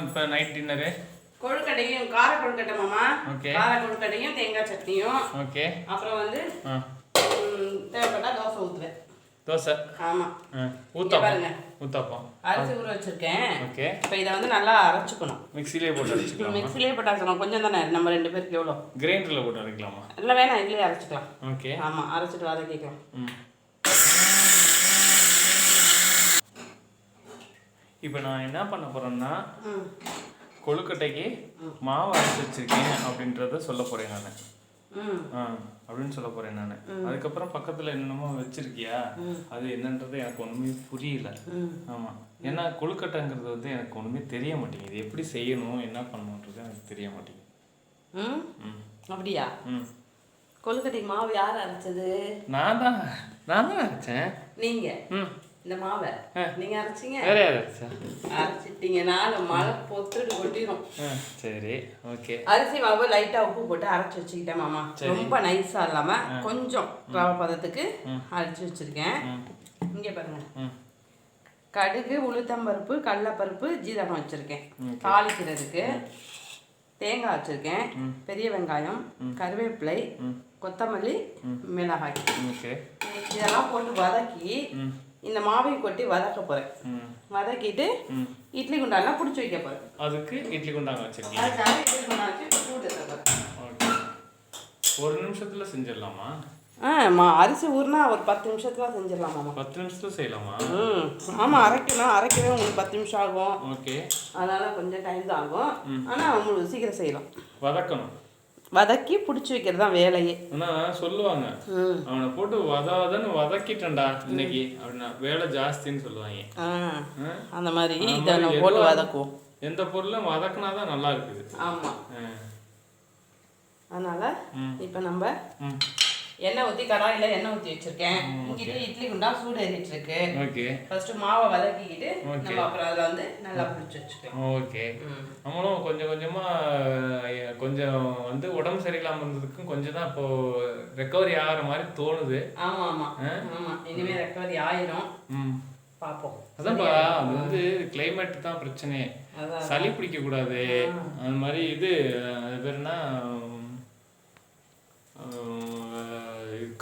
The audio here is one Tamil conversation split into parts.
இப்போ நைட் டின்னரு கொழுக்கட்டையும் கார கொழுக்கட்டை மாமா. Okay. கார கொழுக்கட்டையும் தேங்காய் சட்னியும். ஓகே அப்புறம் வந்து தேவைப்பட்டா தோசை ஊற்றுவேன் தோசை? ஆமா. ஆ. ஊத்தாப்பம் பாருங்க. ஊத்தாப்பம் அரிசி ஊற வச்சிருக்கேன். ஓகே இப்போ இதை வந்து நல்லா அரைச்சுக்கணும். மிக்ஸிலே போட்டு அரைச்சிக்கலாமா. மிக்ஸிலே போட்டு அரைச்சிக்கலாம். கொஞ்சம் தானே? நம்ம ரெண்டு பேருக்கு எவ்வளோ? கிரைண்டரில் போட்டு அரைக்கலாமா? இல்லை வேணாம். இதுலேயே அரைச்சிக்கலாம். ஓகே ஆமா அரைச்சிட்டு வதக்கிக்கலாம் ம். இப்போ நான் என்ன பண்ண போறேன்னா ம் கொழுக்கட்டைக்கு மாவு அரைச்சி வச்சிருக்கேன் அப்படின்றத சொல்ல போறேன் நான். அப்படின்னு சொல்ல போறேன் நான். அதுக்கப்புறம் பக்கத்துல என்னென்னமோ வச்சிருக்கியா? அது என்னன்றது எனக்கு ஒண்ணுமே புரியல. ஆமா. ஏன்னா கொழுக்கட்டைங்கிறது வந்து எனக்கு ஒண்ணுமே தெரிய மாட்டேங்குது. எப்படி செய்யணும் என்ன பண்ணணுன்றது எனக்கு தெரிய மாட்டேங்குது. அப்படியா? ம். கொழுக்கட்டைக்கு மாவு யார் அரைச்சது? நான் தான். நான் தான் அரைச்சேன். நீங்க? இந்த மாவை. நீங்க அரைச்சிங்க. வேற யார் அரைச்சா? அரைச்சிட்டீங்கன்னா அந்த மழை பொத்துட்டு கொட்டிடும் சரி. ஓகே. அரிசி மாவு லைட்டா உப்பு போட்டு அரைச்சி வச்சுக்கிட்டேன் மாமா. ரொம்ப நைஸா இல்லாம கொஞ்சம் ரவை பதத்துக்கு அரைச்சி வச்சிருக்கேன். இங்க பாருங்க. கடுகு உளுத்தம்பருப்பு கடலப்பருப்பு ஜீரகம் வச்சிருக்கேன். தாளிக்கிறதுக்கு தேங்காய் வச்சிருக்கேன். பெரிய வெங்காயம் கருவேப்பிலை கொத்தமல்லி மிளகாய். இதெல்லாம் போட்டு வதக்கி இந்த மாவையும் கொட்டி வதக்க போறேன். ம். வதக்கிட்டு இட்லி குண்டாலாம் பிடிச்சி வைக்க போறேன். அதுக்கு இட்லி குண்டாங்க வச்சிருக்கீங்க. அதுக்காக இட்லி குண்டான் வச்சு சூடு ஒரு நிமிஷத்துல செஞ்சிடலாமா? ஆ மா அரிசி ஊறினா ஒரு பத்து நிமிஷத்துல செஞ்சிடலாம் பத்து நிமிஷத்துல செய்யலாமா? ம். ஆமாம் அரைக்கணும். அரைக்கவே உங்களுக்கு பத்து நிமிஷம் ஆகும். ஓகே. அதனால கொஞ்சம் டைம் தான் ஆகும். ஆனால் உங்களுக்கு சீக்கிரம் செய்யலாம். வதக்கணும். வதக்கி பிடிச்சி வைக்கிறது தான் வேலையே. ஆனா சொல்லுவாங்க. அவனை போட்டு வதாதன்னு வதக்கிட்டேன்டா இன்னைக்கு அப்படின்னா வேலை ஜாஸ்தின்னு சொல்லுவாங்க? அந்த மாதிரி இதை நம்ம போட்டு வதக்குவோம். எந்த பொருளும் வதக்குனாதான் நல்லா இருக்குது. ஆமாம் ஆ. அதனால. இப்போ நம்ம எண்ணெய் ஊற்றி கடாயில் எண்ணெய் ஊற்றி வச்சிருக்கேன். இங்கிட்ட இட்லி குண்டா சூடு ஏறிட்டு இருக்கு ஓகே. ஃபர்ஸ்ட் மாவை வதக்கிக்கிட்டு. நம்ம அப்புறம் அதில் வந்து நல்லா பிடிச்சி வச்சுக்கலாம். ஓகே. நம்மளும் கொஞ்சம் கொஞ்சமா அஹ், கொஞ்சம் வந்து உடம்பு சரியில்லாம இருந்ததுக்கும் கொஞ்சம் தான் இப்போ ரெக்கவரி ஆகிற மாதிரி தோணுது. ஆமா ஆமா ஆமா. இனிமே ரெக்கவரி ஆயிரும். ம். பாப்போம். அதான்ப்பா அது வந்து கிளைமேட் தான் பிரச்சனை சளி பிடிக்க கூடாது. அது மாதிரி இது அது பேர் என்ன? உம்,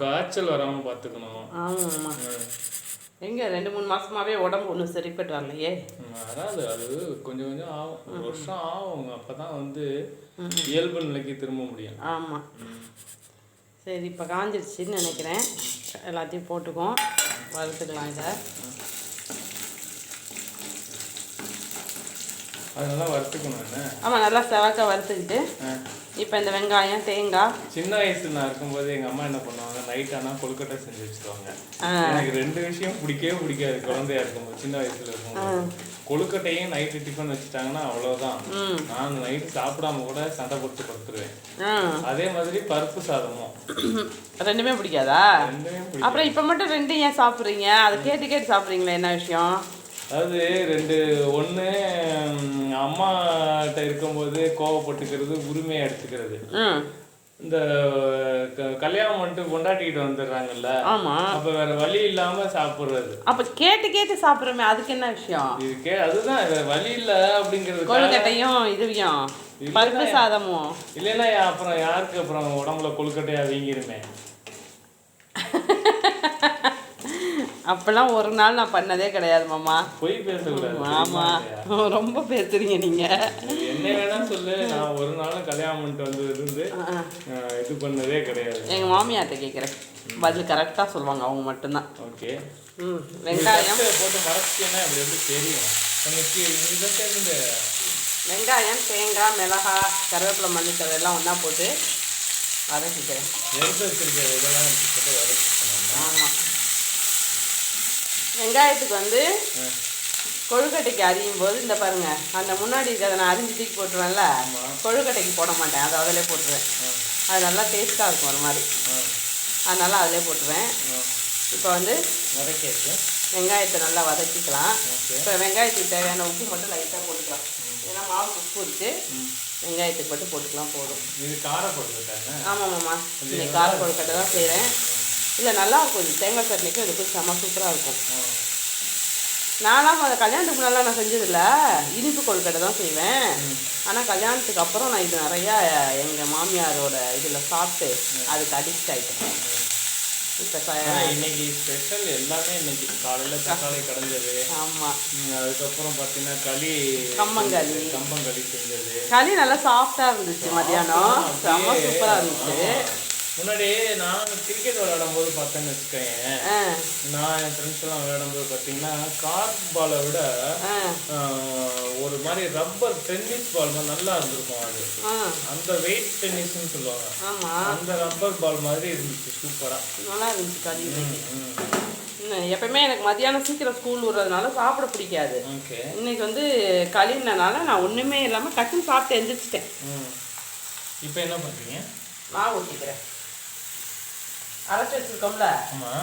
காய்ச்சல் வராம பாத்துக்கணும். ஆமா ஆமா எங்க ரெண்டு மூணு மாசமாவே உடம்பு ஒன்றும் சரிப்பட்டு வரலையே? வராது அது கொஞ்சம் கொஞ்சம் ஆகும். ஒரு வருஷம் ஆகும். அப்பதான் வந்து இயல்பு நிலைக்கு திரும்ப முடியும். ஆமா. சரி இப்போ காஞ்சிருச்சுன்னு நினைக்கிறேன். எல்லாத்தையும் போட்டுக்குவோம். வறுத்துக்கலாம் இதை. அது நல்லா வறுத்துக்கணும் என்ன? ஆமா நல்லா செவக்க வறுத்துக்கிட்டு. இப்போ இந்த வெங்காயம் தேங்காய். சின்ன வயசுல நான் இருக்கும்போது எங்க அம்மா என்ன பண்ணுவாங்க நைட் ஆனா கொழுக்கட்டை செஞ்சு வச்சிருவாங்க. எனக்கு ரெண்டு விஷயம் பிடிக்கவே பிடிக்காது குழந்தையா இருக்கும்போது சின்ன வயசுல இருக்கும்போது. கொழுக்கட்டையும் நைட்டு டிஃபன் வச்சுட்டாங்கன்னா அவ்வளவுதான். நான் நைட்டு சாப்பிடாம கூட சண்டை போட்டு படுத்துருவேன். அதே மாதிரி பருப்பு சாதமும். ரெண்டுமே பிடிக்காதா? ரெண்டுமே அப்புறம் இப்போ மட்டும் ரெண்டு ஏன் சாப்பிட்றீங்க? அதை கேட்டு கேட்டு சாப்பிட்றீங்களே? என்ன விஷயம்? அதாவது ரெண்டு ஒன்று அம்மாட்ட இருக்கும்போது கோவப்பட்டுக்கிறது உரிமையை எடுத்துக்கிறது. இந்த கல்யாணம் பண்ணிட்டு கொண்டாட்டிக்கிட்டு வந்துடுறாங்கல்ல? ஆமாம் அப்ப வேற வழி இல்லாம சாப்பிடுறது. அப்போ கேட்டு கேட்டு சாப்பிட்றோமே அதுக்கு என்ன விஷயம்? இது கே அதுதான் வேற வழி இல்ல அப்படிங்கிறது கொழுக்கட்டையும் இதுவையும். பருப்பு சாதமும். இல்லைன்னா அப்புறம் யாருக்கு அப்புறம் உடம்புல கொழுக்கட்டையா வீங்கிருமே? அப்பெல்லாம் ஒரு நாள் நான் பண்ணதே கிடையாது மாமா. பொய் பேசக்கூடாது ஆமா. ரொம்ப பேசுறீங்க நீங்க. என்ன வேணா சொல்லு. நான் ஒரு நாளும் கல்யாணம் பண்ணிட்டு வந்து இருந்து அஹ், இது பண்ணதே கிடையாது. எங்க மாமியார்ட்ட கேட்குறேன் பதில் கரெக்டாக சொல்லுவாங்க அவங்க மட்டும்தான். ஓகே. ம் வெங்காயம். போட்டு மறைச்சிட்டேன்னா அப்படி எப்படி தெரியும். எனக்கு இதை இருந்து வெங்காயம் தேங்காய் மிளகாய் கருவேப்பிலை மல்லித்தழை எல்லாம் ஒன்றா போட்டு வதக்கிக்கிறேன். எடுத்து வச்சிருக்க இதெல்லாம் போட்டு வதக்கிக்கணும் ஆமாம் வெங்காயத்துக்கு வந்து கொழுக்கட்டைக்கு அரியும் போது இந்த பாருங்க அந்த முன்னாடி இருக்கிறத நான் அரிஞ்சு தூக்கி போட்டுருவேன்ல கொழுக்கட்டைக்கு போட மாட்டேன். அதை அதிலே போட்டுருவேன். அது நல்லா டேஸ்ட்டாக இருக்கும் ஒரு மாதிரி. அதனால அதிலே போட்டுருவேன். இப்போ வந்து வெங்காயத்தை நல்லா வதக்கிக்கலாம். இப்போ வெங்காயத்துக்கு தேவையான உப்பு மட்டும் லைட்டாக போட்டுக்கலாம். ஏன்னா மாவு உப்பு இருக்கு. வெங்காயத்துக்கு மட்டும் போட்டுக்கலாம் போதும். இது காரப்பொருள் தானே? ஆமாம் மாமா. இன்னைக்கு கார கொழுக்கட்டை தான் செய்கிறேன் இல்லை நல்லா இருக்கும். இது தேங்காய் சட்னிக்கும் இதுக்கும் செம்ம சூப்பராக இருக்கும். நான்லாம் அந்த கல்யாணத்துக்கு முன்னாலாம் நான் செஞ்சதில்ல. இனிப்பு கொழுக்கட்டை தான் செய்வேன். ஆனால் கல்யாணத்துக்கு அப்புறம் நான் இது நிறையா எங்கள் மாமியாரோட இதில் சாப்பிட்டு அதுக்கு அடிக்ட் ஆகிட்டேன் இப்போ இன்னைக்கு ஸ்பெஷல் எல்லாமே இன்னைக்கு காலையில தக்காளி கடைஞ்சது. ஆமாம் அதுக்கப்புறம் பார்த்தீங்கன்னா களி கம்மங்களி. கம்பங்களி செஞ்சது. களி நல்லா சாஃப்டாக இருந்துச்சு மத்தியானம். செம்ம சூப்பராக இருந்துச்சு. முன்னாடி நான் கிரிக்கெட் விளையாடும் போது பார்த்தேன்னு வச்சுக்கோங்க ஆ. நான் என் ஃப்ரெண்ட்ஸ் எல்லாம் விளையாடும் போது பார்த்தீங்கன்னா கார்க் பாலை விட ஒரு மாதிரி ரப்பர் டென்னிஸ் பால் மாதிரி நல்லா இருந்திருக்கும் அது. அந்த வெயிட் டென்னிஸ்னு சொல்லுவாங்க. அந்த ரப்பர் பால் மாதிரி இருந்துச்சு சூப்பரா நல்லா இருந்துச்சு களி ம் இன்னும் எப்பவுமே எனக்கு மத்தியானம் சீக்கிரம் ஸ்கூல் விடுறதுனால சாப்பிட பிடிக்காது. இன்னைக்கு வந்து களின்றனால நான் ஒன்றுமே இல்லாமல் டக்குன்னு சாப்பிட்டு எந்திரிச்சிட்டேன். இப்போ என்ன பண்ணுறீங்க மாவு ஊற்றிக்கிறேன் அரைச்சி வச்சுருக்கோம்ல?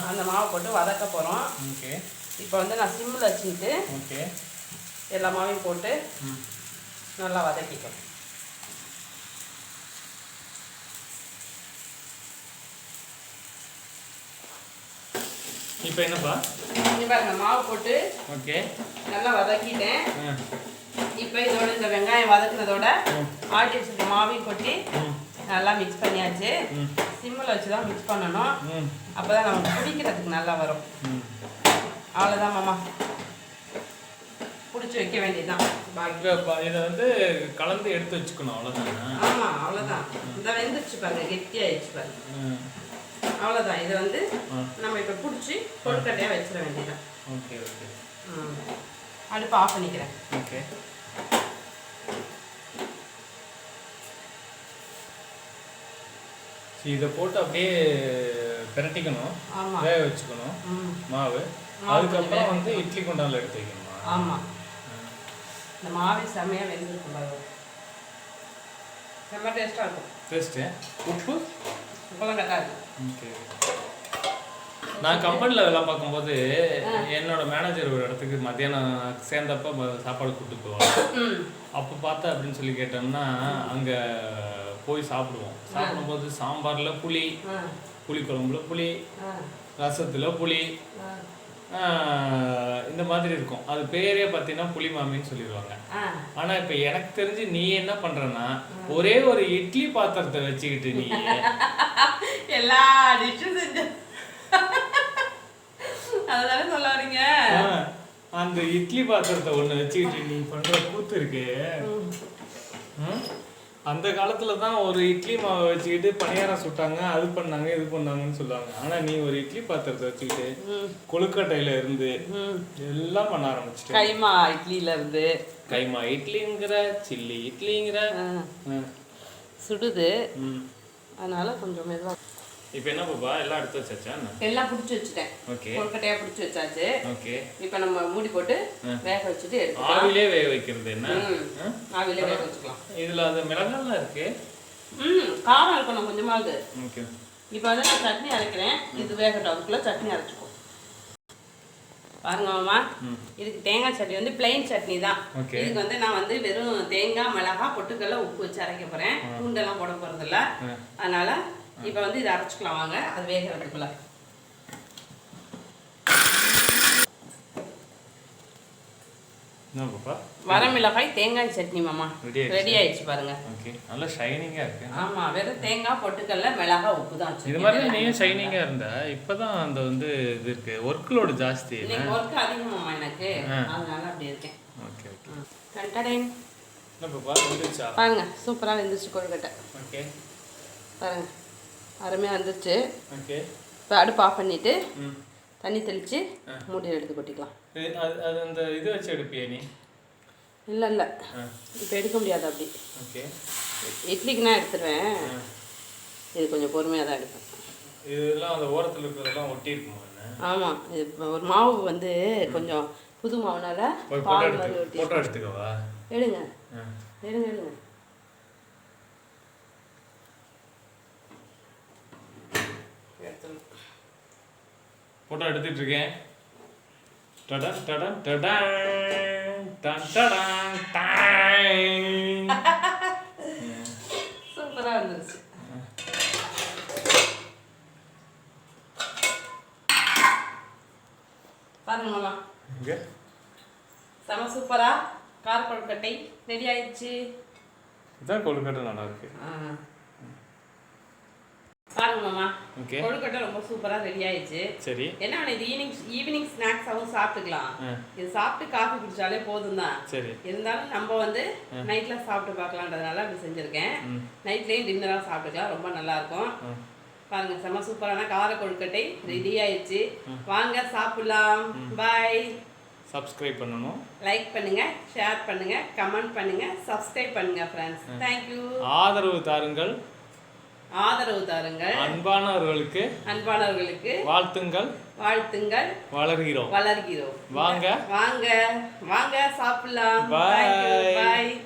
அந்த மாவை போட்டு வதக்க போகிறோம் ஓகே. இப்போ வந்து நான் சிம்மில் வச்சுக்கிட்டு ஓகே. எல்லா மாவையும் போட்டு ம். நல்லா வதக்கிக்கிறேன் இப்போ என்னப்பா? இங்க பாருங்க மாவு போட்டு ஓகே. நல்லா வதக்கிட்டேன். இப்போ இதோட இந்த வெங்காயம் வதக்குனதோட. ஆட்டி வச்சிருக்க மாவையும் கொட்டி நல்லா மிக்ஸ் பண்ணியாச்சு. சிம்மில் வச்சு தான் மிக்ஸ் பண்ணணும். ம். அப்போ தான் நமக்கு பிடிக்கிறதுக்கு நல்லா வரும். ம். அவ்வளோதான் மாமா. பிடிச்சி வைக்க வேண்டியதுதான். பாக்கி. இதை வந்து கலந்து எடுத்து வச்சுக்கணும் அவ்வளோதானே ஆமாம் அவ்வளோதான் இந்த வெந்துருச்சு பாருங்க கெட்டியாயிடுச்சு பாருங்க. அவ்வளோதான் இதை வந்து நம்ம இப்போ பிடிச்சி கொழுக்கட்டையாக வச்சிட வேண்டியதான் ஓகே ஓகே. ம். அடுப்பு ஆஃப் பண்ணிக்கிறேன். ஓகே. இதை போட்டு அப்படியே பிரட்டிக்கணும். வேக வச்சுக்கணும். மாவு. அதுக்கப்புறம் வந்து இட்லி குண்டான்ல எடுத்து வைக்கணுமா? ஆமாம் இந்த மாவே செம்மையாக வெந்திருக்கும் செம்ம டேஸ்ட்டாக இருக்கும். டேஸ்ட்டு உப்பு? கொழுக்கட்டை இருக்கும். ஓகே. நான் கம்பெனியில் வேலை பார்க்கும்போது என்னோட மேனேஜர் ஒரு இடத்துக்கு மத்தியானம் சேர்ந்தப்ப சாப்பாடு கூப்பிட்டு போவாங்க. அப்போ பார்த்தா அப்படின்னு சொல்லி கேட்டோம்னா அங்கே போய் சாப்பிடுவோம். சாப்பிடும்போது சாம்பாரில் புளி புளி குழம்புல புளி ரசத்தில் புளி இந்த மாதிரி இருக்கும். அது பேரே பார்த்தீங்கன்னா புளி மாமின்னு சொல்லிடுவாங்க. ஆனால் இப்போ எனக்கு தெரிஞ்சு நீ என்ன பண்ணுறன்னா ஒரே ஒரு இட்லி பாத்திரத்தை வச்சுக்கிட்டு நீ எல்லா டிஷ்ஷும் செஞ்ச. அதுதானே சொல்ல வரீங்க? அந்த இட்லி பாத்திரத்தை ஒண்ணு வச்சுக்கிட்டு நீ பண்ற கூத்து இருக்கு? அந்த காலத்துல தான் ஒரு இட்லி மாவை வச்சுக்கிட்டு பணியாரம் சுட்டாங்க அது பண்ணாங்க இது பண்ணாங்கன்னு சொல்லுவாங்க. ஆனா நீ ஒரு இட்லி பாத்திரத்தை வச்சுக்கிட்டு கொழுக்கட்டையில இருந்து எல்லாம் பண்ண ஆரம்பிச்சிட்டேன். கைமா இட்லியில இருந்து. கைமா இட்லிங்கிற சில்லி இட்லிங்கிற. சுடுது. அதனால கொஞ்சம் மெதுவா இப்போ என்ன பாப்பா எல்லாம் எடுத்து வச்சாச்சா எல்லாம் பிடிச்சி வச்சுட்டேன். ஓகே. கொழுக்கட்டையா பிடிச்சி வச்சாச்சு. ஓகே. இப்போ நம்ம மூடி போட்டு வேக வச்சுட்டு எடுத்துக்கலாம். ஆவிலே வேக வைக்கிறது என்ன? ஆவிலே வேக வச்சுக்கலாம். இதுல அது மிளகாலாம் இருக்கு? ம். காரம் இருக்கணும் கொஞ்சமாவது. ஓகே. இப்போ வந்து நான் சட்னி அரைக்கிறேன். இது வேகட்டும். அதுக்குள்ள சட்னி அரைச்சிக்கோ. பாருங்க மாமா. இதுக்கு தேங்காய் சட்னி வந்து பிளெயின் சட்னி தான். இதுக்கு வந்து நான் வந்து வெறும் தேங்காய் மிளகாய் பொட்டுக்கல்ல உப்பு வச்சு அரைக்க போறேன். பூண்டெல்லாம் போட போறதில்ல. ஆ. அதனால இப்போ வந்து இதை அரைச்சிக்கலாம். வாங்க அது வேகிறதுக்குள்ள வரமிளகாய் தேங்காய் சட்னி மாமா. ரெடி ஆயிடுச்சு? பாருங்க. ஓகே. நல்லா ஷைனிங்கா இருக்கு. ஆமா வெறும் தேங்காய் பொட்டுக்கல்ல மிளகாய் உப்பு தான் இது. மாதிரி நீயும் ஷைனிங்கா இருந்த இப்பதான் அந்த வந்து இது இருக்கு. ஒர்க் லோடு ஜாஸ்தி இன்னைக்கு ஒர்க் அதிகமாமா எனக்கு. அதனால அப்படி இருக்கேன். Okay okay. வந்துச்சா பாருங்க சூப்பரா வெந்துச்சு கொழுக்கட்டை. ஓகே. பாருங்க. அருமையாக ஓகே இப்போ அடுப்பு ஆஃப் பண்ணிட்டு ம். தண்ணி தெளித்து மூட்டையில் எடுத்து கொட்டிக்கலாம். இது- அது அந்த இது வச்சு எடுப்பியா நீ? இல்லை இல்லை. இப்போ எடுக்க முடியாது அப்படி. ஓகே இட்லிக்கு நான் எடுத்துருவேன் இது கொஞ்சம் பொறுமையாக தான் எடுப்பேன். இதெல்லாம் அந்த ஓரத்துல இருக்கிறதெல்லாம் ஒட்டி இருக்குமா ஆமாம் இது ஒரு மாவு வந்து கொஞ்சம் புது மாவுனால பால் மாதிரி ஒட்டி எடுத்துக்கவா? எடுங்க. எடுங்க எடுங்க. போட்டோ எடுத்துட்டு இருக்கேன். டடன் டடன் டடன் டன் டடன் டாங். சூப்பரா இருந்துச்சு. பாருங்க மாமா. இங்க கொழுக்கட்டை ரெடி ஆயிடுச்சு. இதான் கொழுக்கட்டை நல்லா இருக்கு. பாருங்க மாமா. ஓகே கொழுக்கட்டை ரொம்ப சூப்பரா ரெடி ஆயிடுச்சு. சரி. என்ன இது ஈவினிங் ஈவினிங் ஸ்நாக்ஸாகவும் சாப்பிட்டுக்கலாம். இது சாப்பிட்டு காஃபி குடிச்சாலே போதும் தான் சரி. இருந்தாலும் நம்ம வந்து நைட்ல சாப்பிட்டு பார்க்கலான்றதுனால அப்படி செஞ்சிருக்கேன். நைட்லயும் டின்னராக சாப்பிட்டுக்கலாம் ரொம்ப நல்லா இருக்கும். பாருங்க செம்ம சூப்பரான கார கொழுக்கட்டை ரெடி ஆயிடுச்சு. வாங்க சாப்பிடலாம். பாய் சப்ஸ்கிரைப் பண்ணணும். லைக் பண்ணுங்க ஷேர் பண்ணுங்க கமெண்ட் பண்ணுங்க சப்ஸ்கிரைப் பண்ணுங்க ஃப்ரெண்ட்ஸ் தேங்க்யூ ஆதரவு தாருங்கள். ஆதரவு தாருங்கள். அன்பானவர்களுக்கு அன்பானவர்களுக்கு வாழ்த்துங்கள். வாழ்த்துங்கள். வளர்கிறோம். வளர்கிறோம். வாங்க. வாங்க. வாங்க சாப்பிடலாம். Bye. பாய்